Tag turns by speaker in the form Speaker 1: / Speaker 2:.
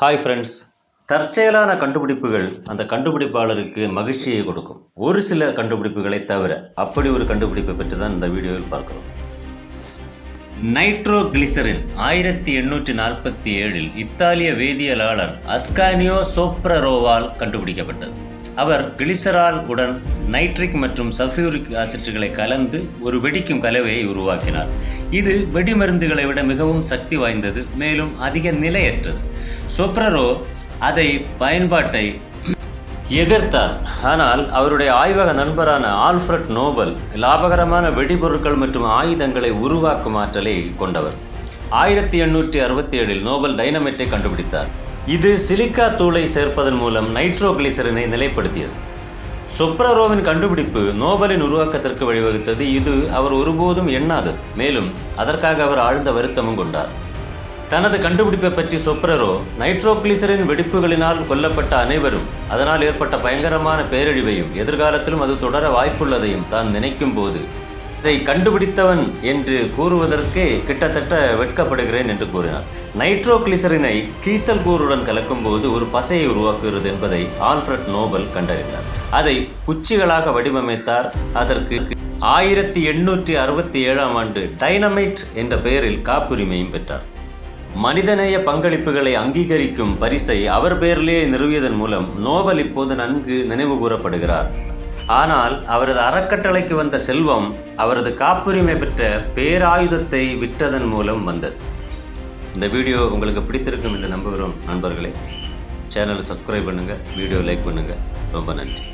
Speaker 1: Hi friends தற்செயலான கண்டுபிடிப்புகள் அந்த கண்டுபிடிப்பாளருக்கு மகிழ்ச்சியை கொடுக்கும். ஒரு சில கண்டுபிடிப்புகளை தவிர அப்படி ஒரு கண்டுபிடிப்பை பற்றி தான் இந்த வீடியோவில் பார்க்கிறோம். நைட்ரோகிளிசரின் ஆயிரத்தி எண்ணூற்றி நாற்பத்தி ஏழில் இத்தாலிய வேதியியலாளர் அஸ்கானியோ சோப்ரரோவால் கண்டுபிடிக்கப்பட்டது. அவர் கிளிசரால் உடன் நைட்ரிக் மற்றும் சல்ஃபியூரிக் ஆசிட்டுகளை கலந்து ஒரு வெடிக்கும் கலவையை உருவாக்கினார். இது வெடிமருந்துகளை விட மிகவும் சக்தி வாய்ந்தது மேலும் அதிக நிலையற்றது. சோப்ரரோ அதை பயன்பாட்டை எதிர்த்தார். ஆனால் அவருடைய ஆய்வக நண்பரான ஆல்ஃபிரட் நோபல் லாபகரமான வெடிபொருட்கள் மற்றும் ஆயுதங்களை உருவாக்கும் ஆற்றலை கொண்டவர். ஆயிரத்தி எண்ணூற்றி அறுபத்தி ஏழில் நோபல் டைனமைட்டை கண்டுபிடித்தார். இது சிலிக்கா தூளை சேர்ப்பதன் மூலம் நைட்ரோகிளிசரினை நிலைப்படுத்தியது. சொப்ரரோவின் கண்டுபிடிப்பு நோபலின் உருவாக்கத்திற்கு வழிவகுத்தது. இது அவர் ஒருபோதும் எண்ணாதது. மேலும் அதற்காக அவர் ஆழ்ந்த வருத்தமும் கொண்டார். தனது கண்டுபிடிப்பை பற்றி சொப்ரரோ நைட்ரோகிளிசரின் வெடிப்புகளினால் கொல்லப்பட்ட அனைவரும் அதனால் ஏற்பட்ட பயங்கரமான பேரழிவையும் எதிர்காலத்திலும் அது தொடர வாய்ப்புள்ளதையும் தான் நினைக்கும் போது இதை கண்டுபிடித்தவன் என்று கூறுவதற்கே கிட்டத்தட்ட வெட்கப்படுகிறேன் என்று கூறினார். நைட்ரோகிளிசரினை கீசல் கூறுடன் கலக்கும்போது ஒரு பசையை உருவாக்குகிறது என்பதை ஆல்ஃபிரட் நோபல் கண்டறிந்தார். அதை குச்சிகளாக வடிவமைத்தார். அதற்கு ஆயிரத்தி எண்ணூற்றி அறுபத்தி ஏழாம் ஆண்டு டைனமைட் என்ற பெயரில் காப்புரிமையும் பெற்றார். மனிதநேய பங்களிப்புகளை அங்கீகரிக்கும் பரிசை அவர் பெயரிலேயே நிறுவியதன் மூலம் நோபல் இப்போது நன்கு நினைவு கூறப்படுகிறார். ஆனால் அவரது அறக்கட்டளைக்கு வந்த செல்வம் அவரது காப்புரிமை பெற்ற பேராயுதத்தை விற்றதன் மூலம் வந்தது. இந்த வீடியோ உங்களுக்கு பிடித்திருக்கும் என்று நம்புகிறோம் நண்பர்களே. சேனலை சப்ஸ்கிரைப் பண்ணுங்கள் வீடியோ லைக் பண்ணுங்கள் ரொம்ப நன்றி.